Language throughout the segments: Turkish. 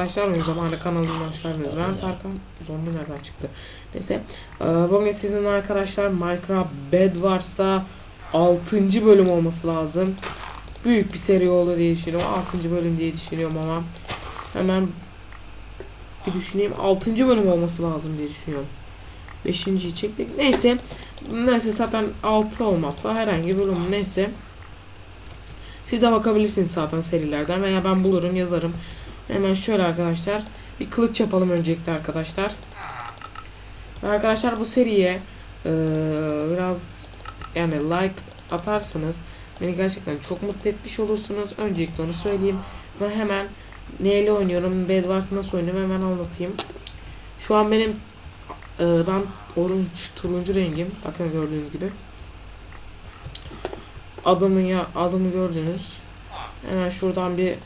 arkadaşlar oyun zamanı kanalına hoş geldiniz. Ben Tarkan. Zombi nereden çıktı? Neyse. Ee, bugün sizinle arkadaşlar Minecraft Bed Wars'ta 6. bölüm olması lazım. Büyük bir seri olur diye düşünüyorum. 6. bölüm diye düşünüyorum ama hemen bir düşüneyim. 6. bölüm olması lazım diye düşünüyorum. 5.yi çektik. Neyse. Neyse zaten 6 olmazsa herhangi bir bölüm neyse. Siz de bakabilirsiniz zaten serilerden veya ben bulurum yazarım. Hemen şöyle arkadaşlar bir kılıç yapalım öncelikle arkadaşlar. Arkadaşlar bu seriye eee, biraz yani like atarsanız beni gerçekten çok mutlu etmiş olursunuz. Öncelikle onu söyleyeyim ve hemen neyle oynuyorum, Bed Wars'ı nasıl oynuyorum hemen anlatayım. Şu an benim eee, ben orange turuncu rengim. Bakın gördüğünüz gibi. Adımı ya adımı gördünüz. Hemen şuradan bir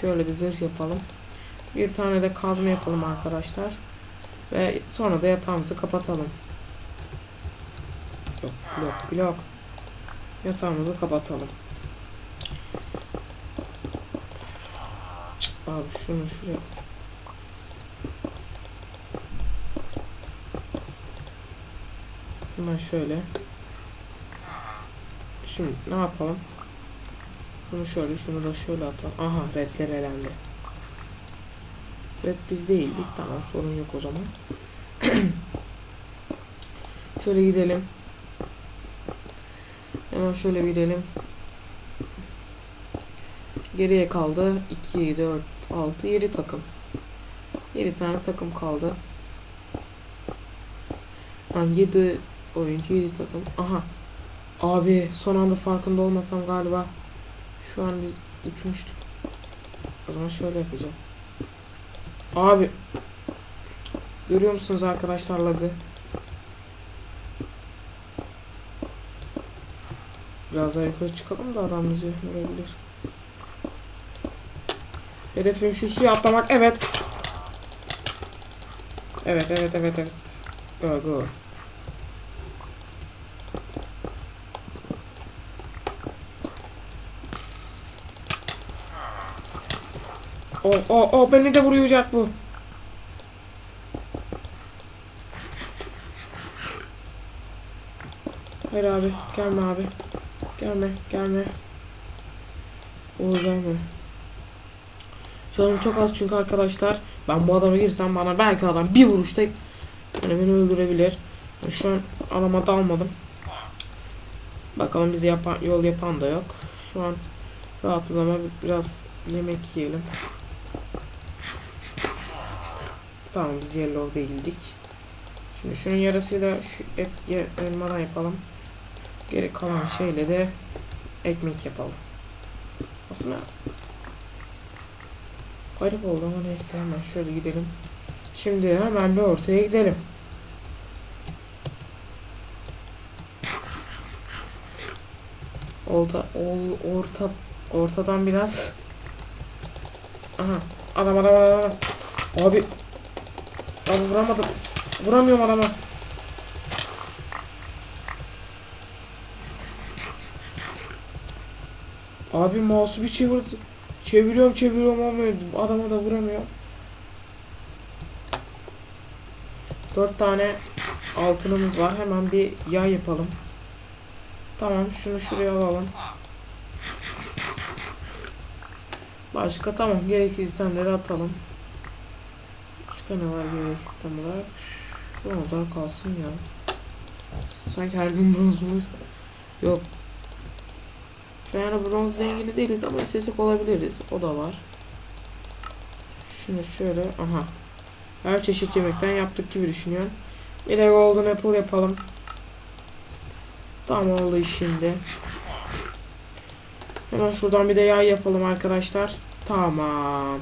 şöyle bir zırh yapalım. Bir tane de kazma yapalım arkadaşlar. Ve sonra da yatağımızı kapatalım. Blok blok blok. Yatağımızı kapatalım. Abi şunu şuraya. Hemen şöyle. Şimdi ne yapalım? Bunu şöyle, şunu da şöyle atalım. Aha, redler elendi. Red biz değildik. Tamam, sorun yok o zaman. şöyle gidelim. Hemen şöyle gidelim. Geriye kaldı 2, 4, 6, 7 takım. 7 tane takım kaldı. Yani 7 oyuncu, 7 takım. Aha, Abi son anda farkında olmasam galiba şu an biz uçmuştuk. O zaman şöyle yapacağım. Abi görüyor musunuz arkadaşlar lagı? Biraz daha yukarı çıkalım da adam bizi görebilir. Hedefin şu suya atlamak. Evet. Evet evet evet evet. Go go. O o o beni de vuracak bu. Hayır abi gelme abi. Gelme gelme. Oğuz gelme. Canım çok az çünkü arkadaşlar. Ben bu adama girsem bana belki adam bir vuruşta yani beni öldürebilir. Şu an adama dalmadım. Bakalım bizi yapan yol yapan da yok. Şu an rahatız ama biraz yemek yiyelim. Tamam biz yellow değildik. Şimdi şunun yarısıyla şu et, ye, elmadan yapalım. Geri kalan şeyle de ekmek yapalım. Aslında garip oldu ama neyse hemen şöyle gidelim. Şimdi hemen bir ortaya gidelim. Orta, ol, orta, ortadan biraz. Aha, adam adam adam adam. Abi Abi vuramadım. Vuramıyorum adama. Abi mouse'u bir çevirdi. Çeviriyorum çeviriyorum olmuyor. Adama da vuramıyor. Dört tane altınımız var. Hemen bir yay yapalım. Tamam şunu şuraya alalım. Başka tamam gerekli sistemleri atalım. Başka ne var gerek sistem olarak? Bronzlar kalsın ya. Sanki her gün bronz mu? Yok. Şu an yani bronz zengini değiliz ama istesek olabiliriz. O da var. Şimdi şöyle. Aha. Her çeşit yemekten yaptık gibi düşünüyorum. Bir de golden apple yapalım. Tam oldu şimdi. Hemen şuradan bir de yay yapalım arkadaşlar. Tamam.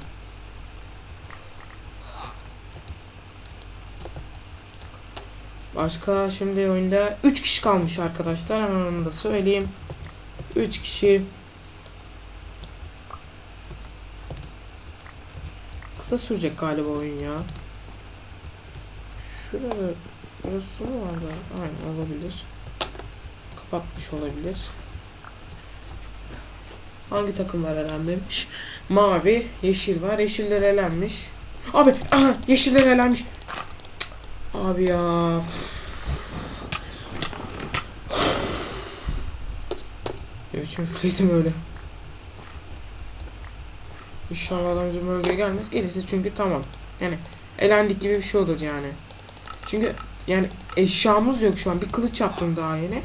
Başka şimdi oyunda 3 kişi kalmış arkadaşlar. Hemen onu da söyleyeyim. 3 kişi. Kısa sürecek galiba oyun ya. Şurada burası su mu vardı? Aynen olabilir. Kapatmış olabilir. Hangi takımlar elenmemiş? Mavi, yeşil var. Yeşiller elenmiş. Abi aha yeşiller elenmiş. Abi ya. Ne biçim üfledim öyle. İnşallah adam bizim bölgeye gelmez. Gelirse çünkü tamam. Yani elendik gibi bir şey olur yani. Çünkü yani eşyamız yok şu an. Bir kılıç yaptım daha yeni.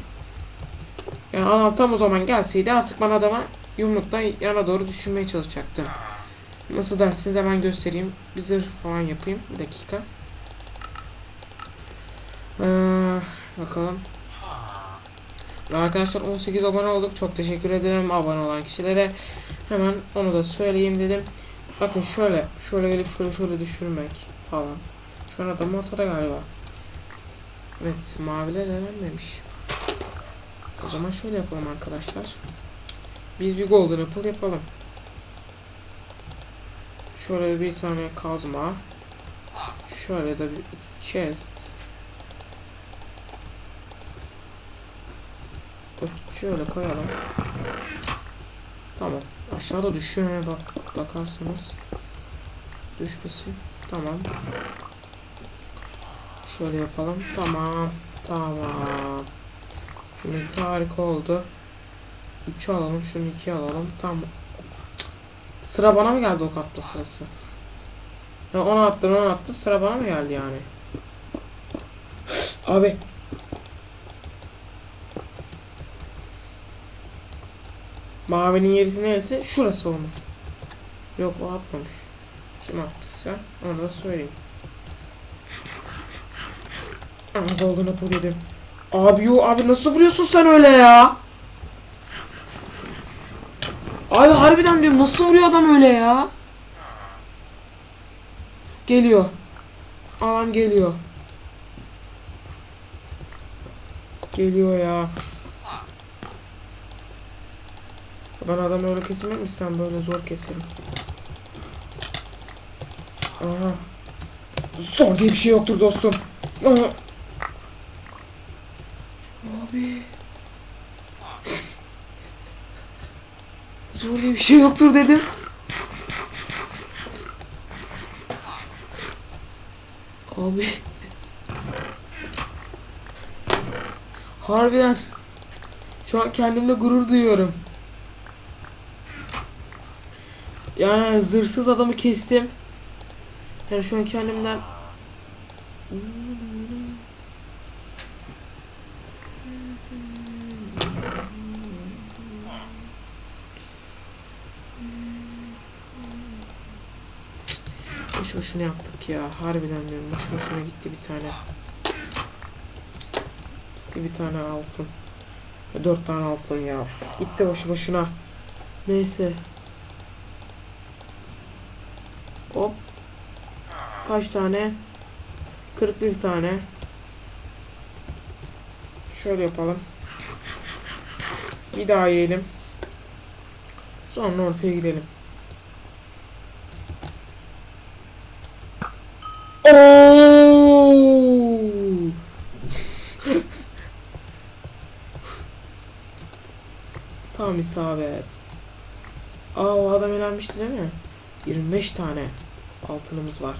Yani adam tam o zaman gelseydi artık ben adama yumruktan yana doğru düşünmeye çalışacaktım. Nasıl dersiniz hemen göstereyim. Bir zırh falan yapayım. Bir dakika. Ee, bakalım. Ve Arkadaşlar 18 abone olduk. Çok teşekkür ederim abone olan kişilere. Hemen onu da söyleyeyim dedim. Bakın şöyle, şöyle gelip şöyle şöyle düşürmek falan. Şu an adam ortada galiba. Evet, maviler elenmemiş. O zaman şöyle yapalım arkadaşlar. Biz bir golden apple yapalım. Şöyle bir tane kazma. Şöyle de bir iki chest. Şöyle koyalım. Tamam. Aşağıda düşüyor he bak bakarsınız. Düşmesin. Tamam. Şöyle yapalım. Tamam. Tamam. Şimdi harika oldu. 3'ü alalım. Şunu 2 alalım. Tamam. Sıra bana mı geldi o kapta sırası? Ya onu attın onu attı. Sıra bana mı geldi yani? Abi. Mavinin yerisi neresi? Şurası olmasın. Yok o atmamış. Kim attıysa onu da söyleyeyim. Ama golden apple yedim. Abi yo abi nasıl vuruyorsun sen öyle ya? Abi harbiden diyorum nasıl vuruyor adam öyle ya? Geliyor. Adam geliyor. Geliyor ya. Ben adam öyle kesilmemişsem böyle zor keserim. Aha. Zor diye bir şey yoktur dostum. Aha. Abi. Zor diye bir şey yoktur dedim. Abi. Harbiden. Şu an kendimle gurur duyuyorum. Yani zırhsız adamı kestim. Yani şu an kendimden Boş boşuna yaptık ya. Harbiden diyorum. Boş boşuna gitti bir tane. Gitti bir tane altın. Dört tane altın ya. Gitti boşu boşuna. Neyse. Hop. Kaç tane? 41 tane. Şöyle yapalım. Bir daha yiyelim. Sonra ortaya girelim. Tam isabet. Aa adam elenmişti değil mi? 25 tane altınımız var.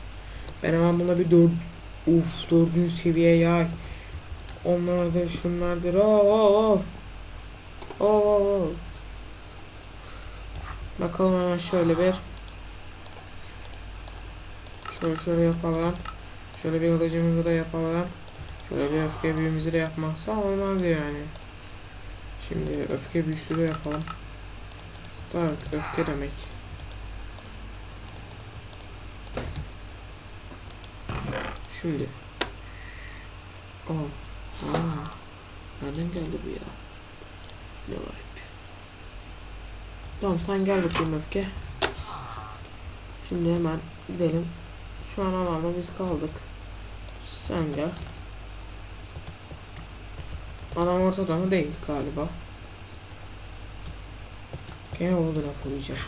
Ben hemen buna bir dört... Uf dördüncü seviye yay. Onlardır şunlardır. Oo, oo, oo. Bakalım hemen şöyle bir. Şöyle şöyle yapalım. Şöyle bir kılıcımızı da yapalım. Şöyle bir öfke büyümüzü de yapmazsa olmaz yani. Şimdi öfke büyüsü de yapalım. Stark öfke demek. Şimdi. Aa. Aa. Nereden geldi bu ya? Ne var. Tamam sen gel bakayım öfke. Şimdi hemen gidelim. Şu an alanda biz kaldık. Sen gel. Adam ortada mı değil galiba. Gene Golden Apple yiyeceğim.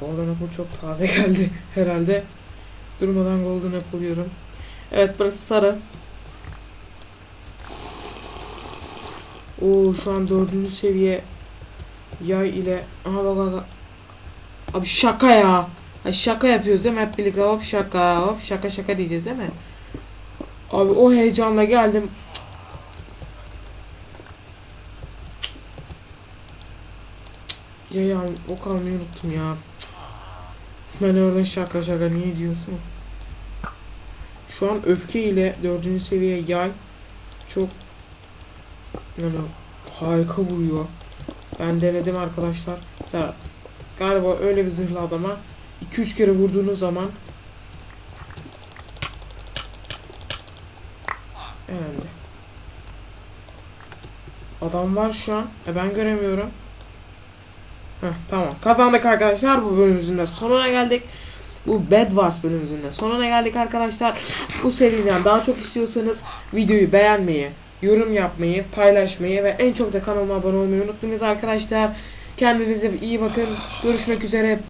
Golden Apple çok taze geldi herhalde. Durmadan Golden Apple yiyorum. Evet burası sarı. Oo şu an dördüncü seviye Yay ile aha bak bak. Abi şaka ya. Ay şaka yapıyoruz değil mi? Hep birlikte hop şaka hop şaka şaka diyeceğiz değil mi? Abi o heyecanla geldim. Ya ya o kalmayı unuttum ya. Ben oradan şaka şaka niye diyorsun? Şu an öfke ile dördüncü seviye yay çok yani harika vuruyor. Ben denedim arkadaşlar. Mesela galiba öyle bir zırhlı adama 2-3 kere vurduğunuz zaman elendi. Adam var şu an. E ben göremiyorum. Heh, tamam. Kazandık arkadaşlar. Bu bölümümüzün de sonuna geldik. Bu Bed Wars bölümümüzün de sonuna geldik arkadaşlar. Bu seriden daha çok istiyorsanız videoyu beğenmeyi, yorum yapmayı, paylaşmayı ve en çok da kanalıma abone olmayı unutmayınız arkadaşlar. Kendinize iyi bakın. Görüşmek üzere.